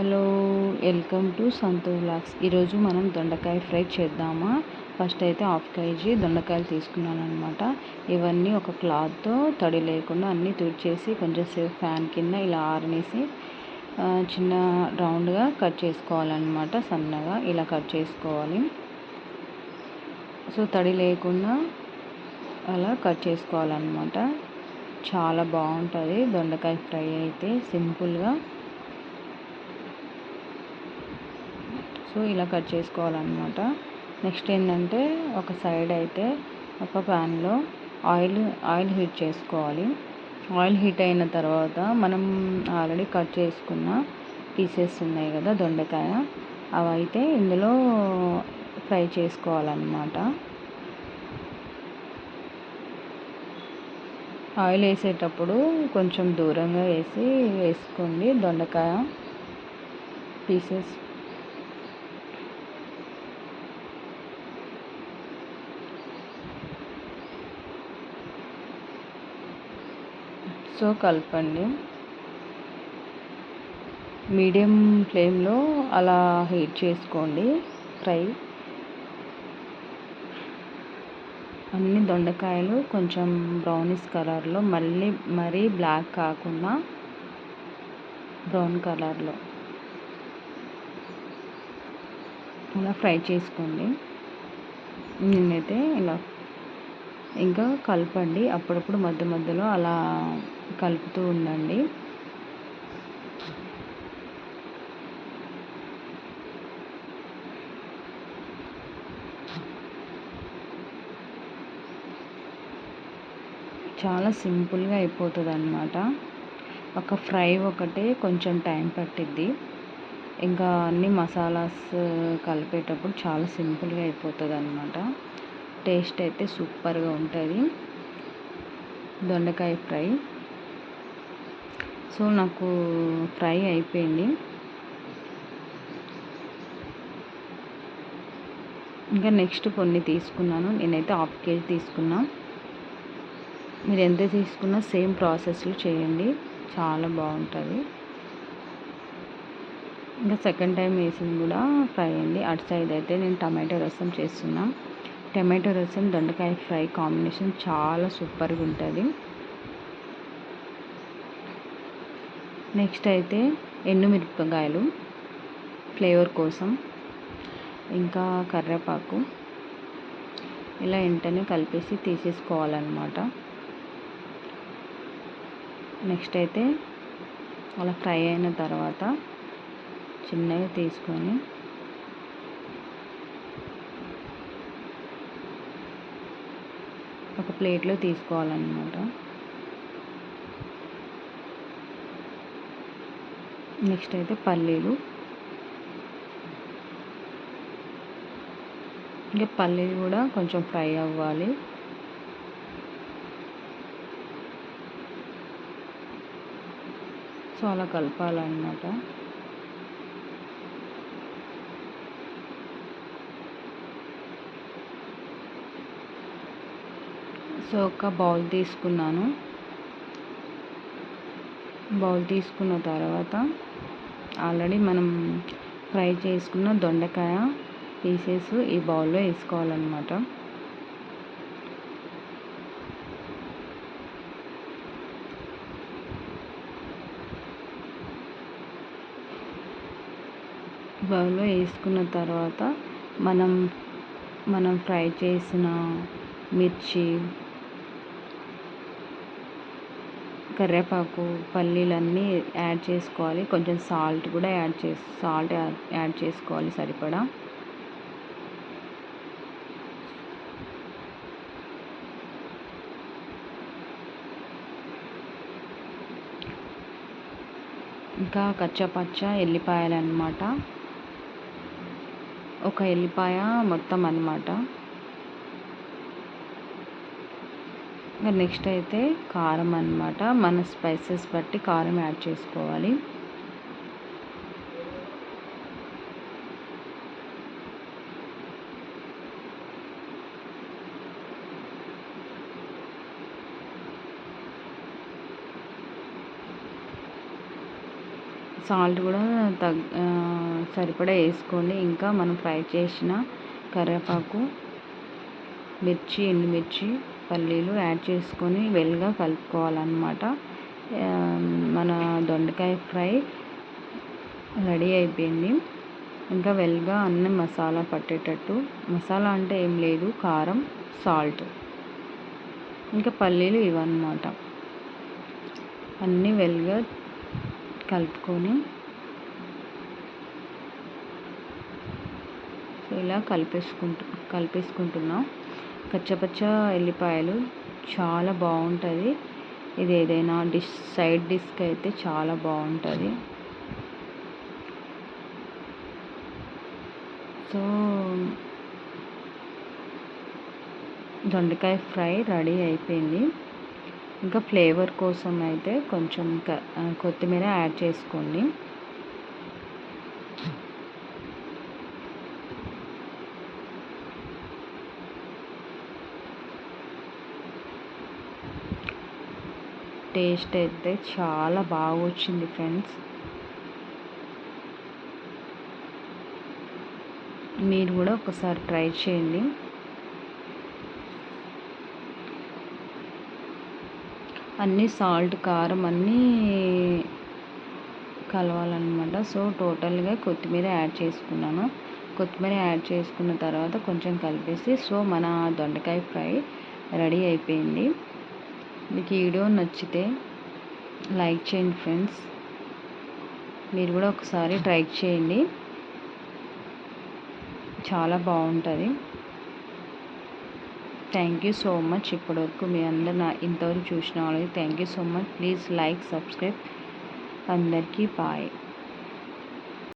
Hello welcome to Santhu blogs ఈరోజు మనం దొండకాయ ఫ్రై చేద్దామా? ఫస్ట్ అయితే హాఫ్ కేజీ దొండకాయలు తీసుకున్నాను అనమాట ఇవన్నీ ఒక క్లాత్తో తడి లేకుండా అన్నీ తుడిచేసి కొంచెం సేపు ఫ్యాన్ కింద ఇలా ఆరనేసి చిన్న రౌండ్గా కట్ చేసుకోవాలన్నమాట సన్నగా ఇలా కట్ చేసుకోవాలి. సో తడి లేకుండా అలా కట్ చేసుకోవాలన్నమాట. చాలా బాగుంటుంది దొండకాయ ఫ్రై అయితే సింపుల్గా. సో ఇలా కట్ చేసుకోవాలన్నమాట. నెక్స్ట్ ఏంటంటే ఒక సైడ్ అయితే ఒక ప్యాన్లో ఆయిల్ ఆయిల్ హీట్ చేసుకోవాలి. ఆయిల్ హీట్ అయిన తర్వాత మనం ఆల్రెడీ కట్ చేసుకున్న పీసెస్ ఉన్నాయి కదా దొండకాయ అవి అయితే ఇందులో ఫ్రై చేసుకోవాలన్నమాట. ఆయిల్ వేసేటప్పుడు కొంచెం దూరంగా వేసి వేసుకోండి దొండకాయ పీసెస్. సో కలపండి. మీడియం ఫ్లేమ్లో అలా హీట్ చేసుకోండి ఫ్రై. అన్ని దొండకాయలు కొంచెం బ్రౌనిష్ కలర్లో మళ్ళీ మరీ బ్లాక్ కాకుండా బ్రౌన్ కలర్లో. అలా ఫ్రై చేసుకోండి. నేనైతే ఇలా ఇంకా కలపండి. అప్పుడప్పుడు మధ్య మధ్యలో అలా కలుపుతూ ఉండండి. చాలా సింపుల్గా అయిపోతుంది అనమాట ఒక ఫ్రై ఒకటే కొంచెం టైం పట్టిద్ది. ఇంకా అన్ని మసాలాస్ కలిపేటప్పుడు చాలా సింపుల్గా అయిపోతుంది అనమాట టేస్ట్ అయితే సూపర్గా ఉంటుంది. దొండకాయ ఫ్రై. సో నాకు ఫ్రై అయిపోయింది. ఇంకా నెక్స్ట్ కొన్ని తీసుకున్నాను. నేనైతే హాఫ్ కేజీ తీసుకున్నా. మీరు ఎంత తీసుకున్నా సేమ్ ప్రాసెస్లో చేయండి. చాలా బాగుంటుంది. ఇంకా సెకండ్ టైం వేసింది కూడా ఫ్రై అయింది. అటు సైడ్ అయితే నేను టమాటో రసం చేస్తున్నాను టమాటో రసం దొండకాయ ఫ్రై కాంబినేషన్ చాలా సూపర్గా ఉంటుంది. నెక్స్ట్ అయితే ఎండుమిరపకాయలు ఫ్లేవర్ కోసం ఇంకా కర్రేపాకు. ఇలా వెంటనే కలిపేసి తీసేసుకోవాలన్నమాట. నెక్స్ట్ అయితే అలా ఫ్రై అయిన తర్వాత చిన్నగా తీసుకొని ఒక ప్లేట్లో తీసుకోవాలన్నమాట. నెక్స్ట్ అయితే పల్లీలు. ఇంకా పల్లీలు కూడా కొంచెం ఫ్రై అవ్వాలి. సో అలా కలపాలన్నమాట. సో ఒక బౌల్ తీసుకున్నాను. బౌల్ తీసుకున్న తర్వాత ఆల్రెడీ మనం ఫ్రై చేసుకున్న దొండకాయ పీసెస్ ఈ బౌల్లో వేసుకోవాలన్నమాట. బౌల్లో వేసుకున్న తర్వాత మనం మనం ఫ్రై చేసిన మిర్చి కరివేపాకు పల్లీలన్నీ యాడ్ చేసుకోవాలి. కొంచెం సాల్ట్ కూడా యాడ్ చేసి సాల్ట్ యాడ్ చేసుకోవాలి సరిపడా. ఇంకా కచ్చపచ్చ ఎల్లిపాయలు అన్నమాట ఒక ఎల్లిపాయ మొత్తం అన్నమాట. ఇంకా నెక్స్ట్ అయితే కారం అనమాట మన స్పైసెస్ బట్టి కారం యాడ్ చేసుకోవాలి. సాల్ట్ కూడా తగ్ సరిపడా వేసుకోండి. ఇంకా మనం ఫ్రై చేసిన కరివేపాకు మిర్చి ఎండుమిర్చి పల్లీలు యాడ్ చేసుకొని వెల్గా కలుపుకోవాలన్నమాట. మన దొండకాయ ఫ్రై రెడీ అయిపోయింది. ఇంకా వెల్గా అన్ని మసాలా పట్టేటట్టు. మసాలా అంటే ఏం లేదు కారం సాల్ట్. ఇంకా పల్లీలు ఇవన్నమాట. అన్నీ వెల్గా కలుపుకొని ఇలా కలిపేసుకుంటు కలిపేసుకుంటున్నాం. కచ్చపచ్చ ఎల్లిపాయలు. చాలా బాగుంటుంది. ఇది ఏదైనా డిష్ సైడ్ డిష్కి అయితే చాలా బాగుంటుంది. సో దొండకాయ ఫ్రై రెడీ అయిపోయింది. ఇంకా ఫ్లేవర్ కోసం అయితే కొంచెం కొత్తిమీర యాడ్ చేసుకోండి. టేస్ట్ అయితే చాలా బాగా వచ్చింది ఫ్రెండ్స్. మీరు కూడా ఒకసారి ట్రై చేయండి. అన్నీ సాల్ట్ కారం అన్నీ కలవాలన్నమాట. సో టోటల్గా కొత్తిమీర యాడ్ చేసుకున్నాను. కొత్తిమీర యాడ్ చేసుకున్న తర్వాత కొంచెం కలిపేసి సో మన దొండకాయ ఫ్రై రెడీ అయిపోయింది. మీకు ఈ వీడియో నచ్చితే లైక్ చేయండి ఫ్రెండ్స్. మీరు కూడా ఒకసారి ట్రై చేయండి. చాలా బాగుంటుంది. థ్యాంక్ యూ సో మచ్ ఇప్పటివరకు మీ అందరు నా ఇంతవరకు చూసిన వాళ్ళకి thank you so much please like subscribe అందరికీ బాయ్